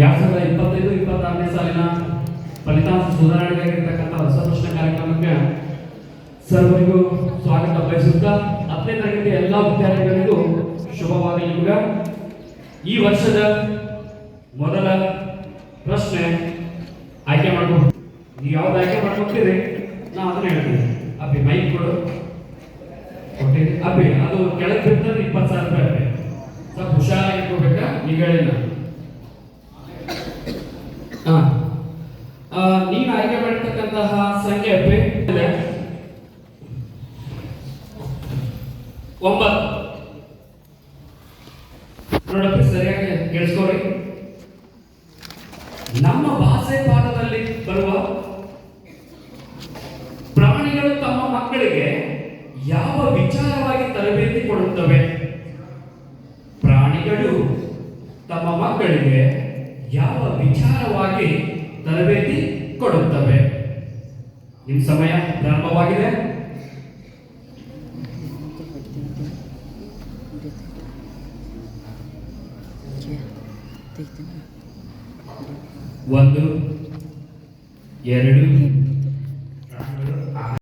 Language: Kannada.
ಎರಡ್ ಸಾವಿರದ ಇಪ್ಪತ್ತೈದು, ಇಪ್ಪತ್ತಾರನೇ ಸಾಲಿನ ಫಲಿತಾಂಶ ಸುಧಾರಣೆಗಾಗಿರ್ತಕ್ಕಂಥ ಹೊಸ ಪ್ರಶ್ನೆ ಕಾರ್ಯಕ್ರಮಕ್ಕೆ ಸರ್ವರಿಗೂ ಸ್ವಾಗತ ಬಯಸುತ್ತಾ ಹತ್ತನೇ ತರಗತಿಯ ಎಲ್ಲ ವಿದ್ಯಾರ್ಥಿಗಳಿಗೂ ಶುಭವಾಗಲಿ ಕೂಡ ಈ ವರ್ಷದ ಮೊದಲ ಪ್ರಶ್ನೆ ಆಯ್ಕೆ ಮಾಡ್ಕೊಂಡು ನೀವು ಯಾವ್ದು ಆಯ್ಕೆ ಮಾಡ್ಕೊತೀರಿ? ನಾ ಅದನ್ನ ಹೇಳ್ತೀನಿ. ಅಪ್ಪಿ ಮೈಕ್ ಕೊಡು. ಕೊಟ್ಟಿರಿ ಅಪ್ಪಿ, ಅದು ಕೆಳಗೆ ಬಿದ್ದರೆ ಇಪ್ಪತ್ತು ಸಾವಿರ ರೂಪಾಯಿ ಸ್ವಲ್ಪ ಹುಷಾರಾಗಿ ಕೊಡ್ಬೇಕಾ ಈಗ ಹೇಳಿಲ್ಲ. ನೀನು ಆಯ್ಕೆ ಮಾಡಿರ್ತಕ್ಕಂತಹ ಸಂಖ್ಯೆ ಒಂಬತ್ತು. ನೋಡಪ್ಪಿ ಸರಿಯಾಗಿ ಕೇಳಿಸ್ಕೊರಿ ನಮ್ಮ ಭಾಷೆ ಪಾಠದಲ್ಲಿ ಬರುವ ಪ್ರಾಣಿಗಳು ತಮ್ಮ ಮಕ್ಕಳಿಗೆ ಯಾವ ವಿಚಾರವಾಗಿ ತರಬೇತಿ ಕೊಡುತ್ತವೆ? ಪ್ರಾಣಿಗಳು ತಮ್ಮ ಮಕ್ಕಳಿಗೆ ಯಾವ ವಿಚಾರವಾಗಿ ತರಬೇತಿ ಕೊಡುತ್ತವೆ. ನಿಮ್ಮ ಸಮಯ ಪ್ರಾರಂಭವಾಗಿದೆ. ಒಂದು ಎರಡು